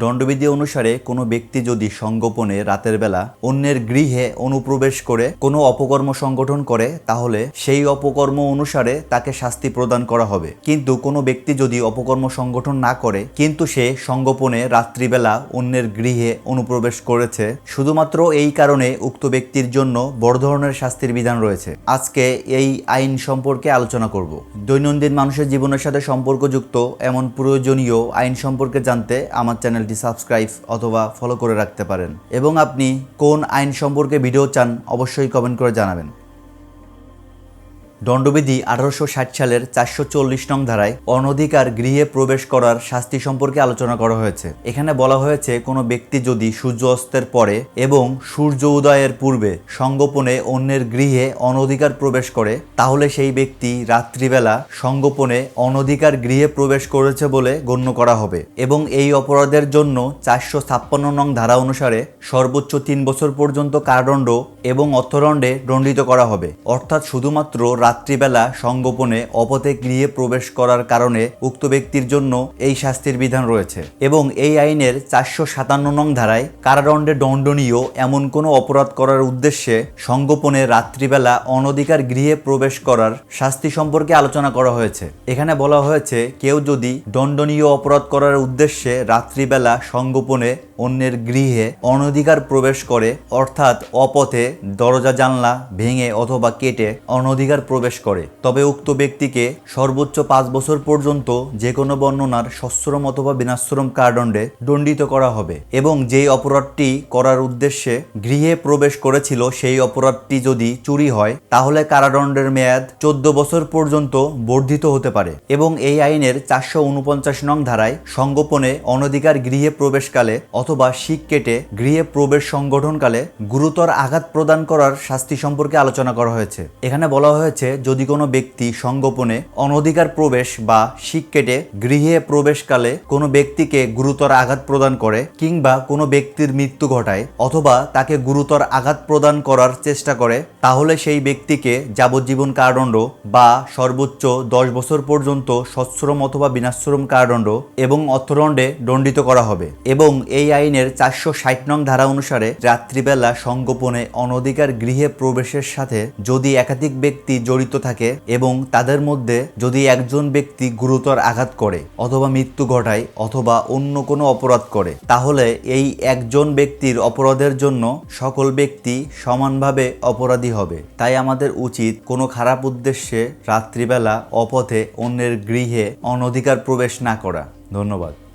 দণ্ডবিধি অনুসারে কোনো ব্যক্তি যদি সংগোপনে রাতের বেলা অন্যের গৃহে অনুপ্রবেশ করে কোনো অপকর্ম সংগঠন করে, তাহলে সেই অপকর্ম অনুসারে তাকে শাস্তি প্রদান করা হবে। কিন্তু কোনো ব্যক্তি যদি অপকর্ম সংগঠন না করে, কিন্তু সে সংগোপনে রাত্রিবেলা অন্যের গৃহে অনুপ্রবেশ করেছে, শুধুমাত্র এই কারণে উক্ত ব্যক্তির জন্য বড় ধরনের শাস্তির বিধান রয়েছে। আজকে এই আইন সম্পর্কে আলোচনা করব। দৈনন্দিন মানুষের জীবনের সাথে সম্পর্কযুক্ত এমন প্রয়োজনীয় আইন সম্পর্কে জানতে আমার চ্যানেলটি সাবস্ক্রাইব অথবা ফলো করে রাখতে পারেন। এবং আপনি কোন আইন সম্পর্কে ভিডিও চান, অবশ্যই কমেন্ট করে জানাবেন। দণ্ডবিধি আঠারোশো ষাট সালের চারশো চল্লিশ নং ধারায় অনধিকার গৃহে প্রবেশ করার শাস্তি সম্পর্কে আলোচনা করা হয়েছে। এখানে বলা হয়েছে, কোনো ব্যক্তি যদি সূর্য অস্তের পরে এবং সূর্য উদয়ের পূর্বে সংগোপনে অন্যের গৃহে অনধিকার প্রবেশ করে, তাহলে সেই ব্যক্তি রাত্রিবেলা সংগোপনে অনধিকার গৃহে প্রবেশ করেছে বলে গণ্য করা হবে এবং এই অপরাধের জন্য চারশো ছাপ্পান্ন নং ধারা অনুসারে সর্বোচ্চ তিন বছর পর্যন্ত কারাদণ্ড এবং অর্থদণ্ডে দণ্ডিত করা হবে। অর্থাৎ শুধুমাত্র রাত্রিবেলা সংগোপনে অপথে গৃহে প্রবেশ করার কারণে উক্ত ব্যক্তির জন্য এই শাস্তির বিধান রয়েছে এবং এই আইনের চারশো সাতান্ন নং ধারায় কারাদণ্ডে দণ্ডনীয় এমন কোনো অপরাধ করার উদ্দেশ্যে সংগোপনে রাত্রিবেলা অনধিকার গৃহে প্রবেশ করার শাস্তি সম্পর্কে আলোচনা করা হয়েছে। এখানে বলা হয়েছে, কেউ যদি দণ্ডনীয় অপরাধ করার উদ্দেশ্যে রাত্রিবেলা সংগোপনে অন্যের গৃহে অনধিকার প্রবেশ করে, অর্থাৎ অপথে দরজা, জানলা ভেঙে অথবা কেটে অনধিকার প্রবেশ করে। তবে উক্ত ব্যক্তিকে সর্বোচ্চ পাঁচ বছর পর্যন্ত যে কোনো বর্ণনার সশ্রম অথবা বিনাশ্রম কারাদণ্ডে দণ্ডিত করা হবে এবং যেই অপরাধটি করার উদ্দেশ্যে গৃহে প্রবেশ করেছিল সেই অপরাধটি যদি চুরি হয়, তাহলে কারাদণ্ডের মেয়াদ চোদ্দ বছর পর্যন্ত বর্ধিত হতে পারে এবং এই আইনের চারশো উনপঞ্চাশ নং ধারায় সংগোপনে অনধিকার গৃহে প্রবেশকালে অথবা শিক কেটে গৃহে প্রবেশ সংগঠনকালে গুরুতর আঘাত প্রদান করার শাস্তি সম্পর্কে আলোচনা করা হয়েছে। এখানে বলা হয়েছে, যদি কোনো ব্যক্তি সংগোপনে অনধিকার প্রবেশ বা শিক কেটে গৃহে প্রবেশকালে কোনো ব্যক্তিকে গুরুতর আঘাত প্রদান করে কিংবা কোনো ব্যক্তির মৃত্যু ঘটায় অথবা তাকে গুরুতর আঘাত প্রদান করার চেষ্টা করে, তাহলে সেই ব্যক্তিকে যাবজ্জীবন কারাদণ্ড বা সর্বোচ্চ দশ বছর পর্যন্ত সশ্রম অথবা বিনাশ্রম কারাদণ্ড এবং অর্থদণ্ডে দণ্ডিত করা হবে। এবং এই আইনের চারশো ষাট নং ধারা অনুসারে রাত্রিবেলা সংগোপনে অনধিকার গৃহে প্রবেশের সাথে যদি একাধিক ব্যক্তি জড়িত থাকে এবং তাদের মধ্যে যদি একজন ব্যক্তি গুরুতর আঘাত করে অথবা মৃত্যু ঘটায় অথবা অন্য কোনো অপরাধ করে, তাহলে এই একজন ব্যক্তির অপরাধের জন্য সকল ব্যক্তি সমানভাবে অপরাধী হবে। তাই আমাদের উচিত কোনো খারাপ উদ্দেশ্যে রাত্রিবেলা অপথে অন্যের গৃহে অনধিকার প্রবেশ না করা। ধন্যবাদ।